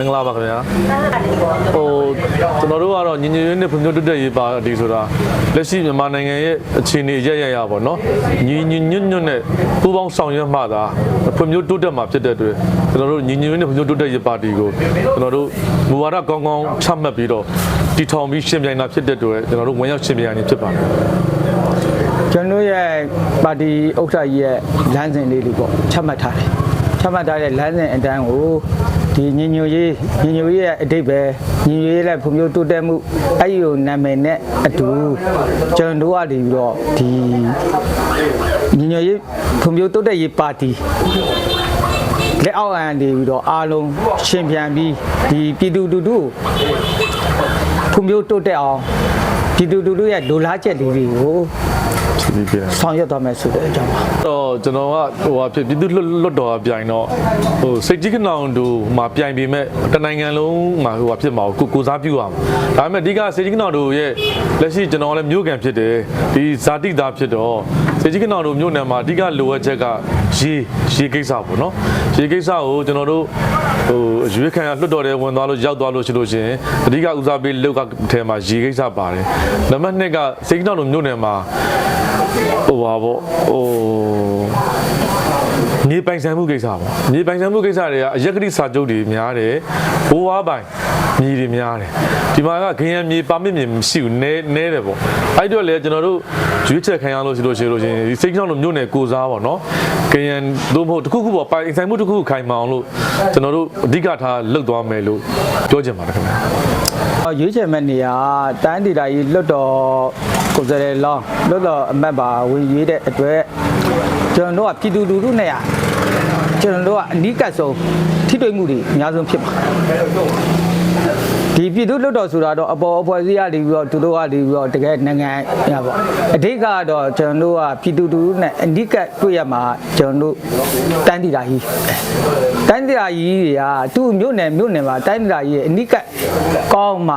မင်္ဂလာပါခင်ဗျာဟိုကျွန်တော်တို့ကတော့ညီညွတ်ရေးနဲ့ဖွံ့ဖြိုးတိုးတက်ရေးပါတီဆိုတာလက်ရှိမြန်မာနိုင်ငံရဲ့အခြေအနေရရရပါတော့ညီညီညွတ်ညွတ်နဲ့ပူးပေါင်းဆောင်ရွက်မှသာဖွံ့ဖြိုးတိုးတက်မှာဖြစ်တဲ့အတွက်ကျွန်တော်တို့ညီညွတ်ရေးနဲ့ဖွံ့ဖြိုးတိုးတက်ရေးပါတီကိုကျွန်တော်တို့မူဝါဒကောင်းကောင်းချမှတ်ပြီးတော့တည်ထောင်ပြီးရှင်ပြိုင်တာဖြစ်တဲ့အတွက်ကျွန်တော်တို့ဝင်ရောက်ရှင်ပြိုင်နေဖြစ်ပါတယ်ကျွန်တော်ရဲ့ပါတီဥက္ကဋ္ဌကြီးရဲ့လမ်းစဉ်လေးတွေပေါ့ချမှတ်ထားတယ်ချမှတ်ထားတဲ့လမ်းစဉ်အတိုင်းကို ဒီညီညွတ်ရေးညီညွတ်ရေးရဲ့အတိတ်ပဲညီညွတ်ရေးနဲ့ဖွံ့ဖြိုးတိုးတက်မှုအဲ့ဒီကိုနာမည်နဲ့အတူကျွန်တော်တို့ကနေပြီးတော့ဒီညီညွတ်ရေးဖွံ့ဖြိုးတိုးတက်ရေးပါတီလက်အောက်အန်နေပြီးတော့အားလုံးရှင်ပြန်ပြီးဒီပြည်သူတူတူကိုဖွံ့ဖြိုးတိုးတက်အောင်ပြည်သူတူတူရဲ့လိုလားချက်လေးတွေကို ဖြစ်ပြီးပြန်ဆောင်ရွက်သွားမယ်ဆိုတဲ့အကြောင်းပါတော့ကျွန်တော်ကဟိုဟာဖြစ်ပြည်သူ့လွတ်လွတ်တော်ကပြိုင်တော့ဟိုစိတ်ကြီးကနောင်တူမှာပြိုင်ပေမဲ့တနိုင်ငံလုံးမှာဟိုဟာဖြစ်မှာကိုကိုစားပြုရမှာဒါပေမဲ့အဓိကစိတ်ကြီးကနောင်တူရဲ့လက်ရှိကျွန်တော်လည်းမြို့ကန်ဖြစ်တယ်ဒီဇာတိသားဖြစ်တော့စိတ်ကြီးကနောင်တူမြို့နယ်မှာအဓိကလိုအပ်ချက်ကရေရေကိစ္စပေါ့နော်ရေကိစ္စကိုကျွန်တော်တို့ဟိုအရွေးခံရလွတ်တော်တဲ့ဝင်သွားလို့ရောက်သွားလို့ရှိလို့ရှိရင်အဓိကဦးစားပေးလောက်ကထဲမှာရေကိစ္စပါတယ်နံပါတ်2ကစိတ်ကြီးကနောင်တူမြို့နယ်မှာ ဟိုပါပေါ့ဟိုမြေပိုင်ဆိုင်မှုကိစ္စပေါ့မြေပိုင်ဆိုင်မှုကိစ္စတွေကအရက်ကတိစာချုပ်တွေများတယ်ဘိုးဝါပိုင်မြေတွေများတယ်ဒီမှာကခရံမြေပါမစ်မြေမရှိဘူးနဲနဲတယ်ပေါ့အဲ့တော့လေကျွန်တော်တို့ရွေးချက်ခံရလို့ရှိလို့ရှိလို့ရှိရင်ဒီစိတ်ချောင်းတို့မြို့နယ်ကိုစားပေါ့နော်ခရံသို့မဟုတ်တစ်ခုခုပေါ့ပိုင်ဆိုင်မှုတစ်ခုခုခိုင်မအောင်လို့ကျွန်တော်တို့အဓိကထားလှုပ်သွားမယ်လို့ပြောချင်ပါတယ်ခင်ဗျာ အော်ရွေးချယ်မဲ့နေရာတိုင်းဒေသကြီးလွတ်တော်ကိုယ်စားလှယ်လောင်းလွတ်တော်အမတ်ပါဝင်ရွေးတဲ့အတွက်ကျွန်တော်တို့ကပြည်သူလူထုနဲ့ရကျွန်တော်တို့ကအနီးကပ်ဆုံးထိတွေ့မှုတွေအများဆုံးဖြစ်ပါ ဒီပြည်သူလွတ်တော်ဆိုတာတော့အပေါ်အဖွဲ့အစည်းကနေပြီးတော့သူတို့ကနေပြီးတော့တကယ်နိုင်ငံရပါအဓိကကတော့ကျွန်တော်တို့ကပြည်သူလူထုနဲ့အနီးကပ်တွေ့ရမှာကျွန်တော်တို့တိုင်းဒေသကြီးတိုင်းဒေသကြီးတွေကသူ့မြို့နယ်မြို့နယ်မှာတိုင်းဒေသကြီးရဲ့အနီးကပ်ကောင်းမှ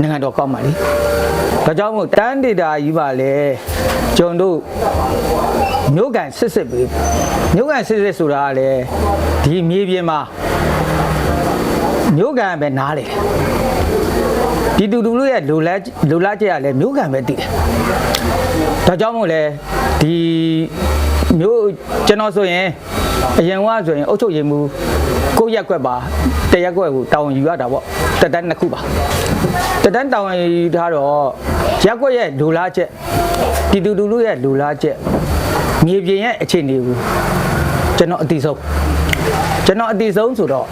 နိုင်ငံတော်ကောင်းပါလေဒါကြောင့်မို့တိုင်းဒေသကြီးပါလေကျွန်တော်တို့မြို့ကန်စစ်စစ်ပဲမြို့ကန်စစ်စစ်ဆိုတာကလေဒီမြေပြင်မှာ မြို့ကန်ပဲနားလေတယ်ဒီတူတူလို့ရဲ့လိုလားလိုလားချက်ရလဲမြို့ကန်ပဲတည်တယ်ဒါကြောင့်မို့လဲဒီမြို့ကျွန်တော်ဆိုရင်အရင်ကဆိုရင်အုတ်ချုပ်ရင်မူကိုယ့်ရက်ကွက်ပါတရက်ကွက်ကိုတောင်းယူရတာပေါ့တက်တန်းနှစ်ခုပါတက်တန်းတောင်းယူထားတော့ရက်ကွက်ရဲ့လိုလားချက်ဒီတူတူလို့ရဲ့လိုလားချက်မြေပြင်ရဲ့အခြေအနေကိုကျွန်တော်အတိဆုံးကျွန်တော်အတိဆုံးဆိုတော့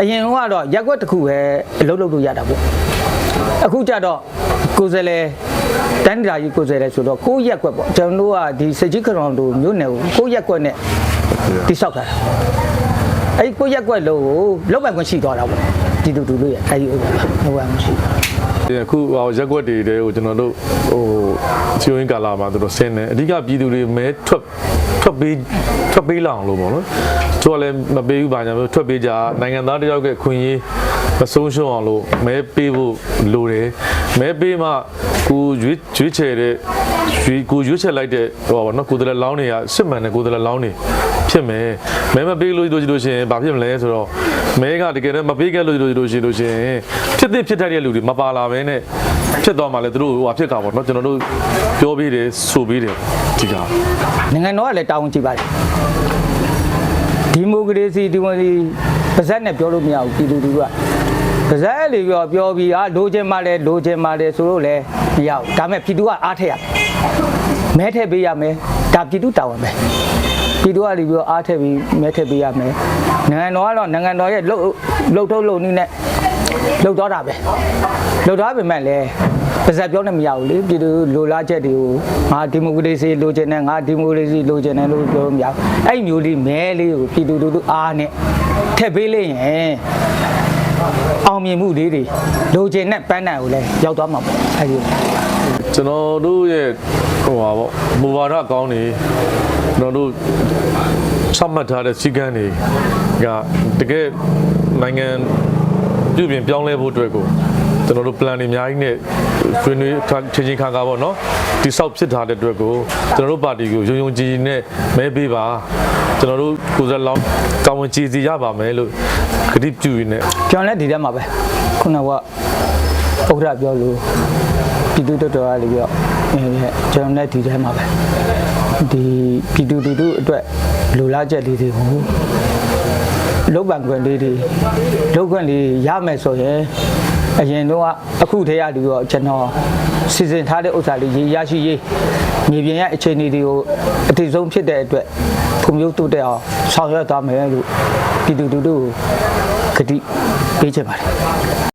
အရင်ကတော့ရက်ွက်တစ်ခုပဲအလုပ်လုပ်လို့ရတာပေါ့အခုကျတော့ကိုယ်စလဲတန်းတရာကြီးကိုယ်စလဲဆိုတော့ကိုယ့်ရက်ွက်ပေါ့ကျွန်တော်တို့ကဒီစကြီးခရောင်တို့မြို့နယ်ကိုကိုယ့်ရက်ွက်နဲ့တိဆောက်ထားတာအဲ့ဒီကိုယ့်ရက်ွက်လုံးကိုလောက်ပိုင်ခွင့်ရှိသွားတာပေါ့ဒီတူတူလို့ရအဲ့ဒီဥပဒေလောက်ပိုင်ခွင့်ရှိသွားဒီအခုဟိုရက်ွက်တွေတဲကိုကျွန်တော်တို့ဟိုချီယိုရင်းကာလာမှာသူတို့ဆင်းတယ်အဓိကပြည်သူတွေမဲထွက် ထွက်ပေးထွက်ပေးလာအောင်လို့ပေါ့နော်သူကလည်းမပေးဘူးပါညာမျိုးထွက်ပေးကြနိုင်ငံသားတယောက်ရဲ့ခွင့်ရေးမဆုံးရှုံးအောင်လို့မဲပေးဖို့လိုတယ်မဲပေးမှကိုရွေးရွေးချယ်တဲ့ ရွေးကိုရွေးချယ်လိုက်တဲ့ဟိုပါပေါ့နော်ကိုယ်တည်းလောင်းတွေကစစ်မှန်တဲ့ကိုယ်တည်းလောင်းတွေဖြစ်မယ်မဲမပေးလို့လို့လို့ရှိရင်ဘာဖြစ်မလဲဆိုတော့မဲကတကယ်တော့မပေးခဲ့လို့လို့လို့ရှိလို့ရှိရင်ဖြစ်တဲ့ဖြစ်တတ်တဲ့လူတွေမပါလာဘဲနဲ့ဖြစ်သွားမှလည်းသူတို့ဟိုဟာဖြစ်တာပေါ့နော်ကျွန်တော်တို့ပြောပေးတယ်ဆိုပေးတယ်ဒီကနိုင်ငံတော်ကလည်းတာဝန်ကြည့်ပါတယ်ဒီမိုကရေစီဒီမိုကရေစီပါဇက်နဲ့ပြောလို့မရဘူးပြည်သူလူထုက ပါဇက်လေးပြောပြောပြီးအာလိုချင်မှလဲလိုချင်မှလဲဆိုလို့လဲမရဘူးဒါပေမဲ့ပြည်သူကအားထက်ရမယ်မဲထည့်ပေးရမယ်ဒါပြည်သူတာဝန်ပဲပြည်သူကလေးပြောအားထည့်ပြီးမဲထည့်ပေးရမယ်နိုင်ငံတော်ကတော့နိုင်ငံတော်ရဲ့လှုပ်လှုပ်ထုတ်လှုပ်နည်းနဲ့လှုပ်တော့တာပဲလှုပ်တော့ပေမဲ့လဲပါဇက်ပြောနေမရဘူးလေပြည်သူလိုလားချက်တွေကိုငါဒီမိုကရေစီလိုချင်တယ်ငါဒီမိုကရေစီလိုချင်တယ်လို့ပြောလို့မရဘူးအဲ့ဒီမျိုးလေးမဲလေးကိုပြည်သူတို့အားနဲ့ထည့်ပေးလိုက်ရင် အောင်မြင်မှုလေးတွေလိုချင်တဲ့ပန်းတန်ကိုလည်းရောက်သွားမှာပေါ့အဲ့ဒီကျွန်တော်တို့ရဲ့ဟိုပါပေါ့မူဝါဒကောင်းနေကျွန်တော်တို့စမှတ်ထားတဲ့စီကံတွေကတကယ်နိုင်ငံပြုပြင်ပြောင်းလဲဖို့အတွက်ကိုကျွန်တော်တို့ plan တွေအများကြီးနဲ့ ဆွေးနွေးချင်းချင်းခါခါပေါ့နော်ဒီဆောက်ဖြစ်ထားတဲ့အတွက်ကိုကျွန်တော်တို့ပါတီကိုရုံရုံကြည်ကြည်နဲ့မဲပေးပါကျွန်တော်တို့ကိုယ်စားလောင်းကောင်းဝင်ကြည်စီရပါမယ်လို့ကတိပြုရင်းနဲ့ကျွန်တော်လည်းဒီထဲမှာပဲခုနကဥက္ခရပြောလို့ပြည်သူတော်တော်ကလည်းပြောအဲကျွန်တော်လည်းဒီထဲမှာပဲဒီပြည်သူတူတူအတွက်လူလာချက်လေးတွေကိုလုတ်ပံခွင့်လေးတွေလုတ်ခွင့်လေးရမယ်ဆိုရင် အရင်တော့အခုတည်းရပြီးတော့ကျွန်တော်စီစဉ်ထားတဲ့ဥစ္စာလေးရရှိရေးမြေပြင်ရဲ့အခြေအနေတွေကိုအတိဆုံးဖြစ်တဲ့အတွက်ဖွံ့ဖြိုးတိုးတက်အောင်ဆောင်ရွက်သွားမယ်လို့ပြည်သူတူတူကိုဂတိပေးချင်ပါတယ်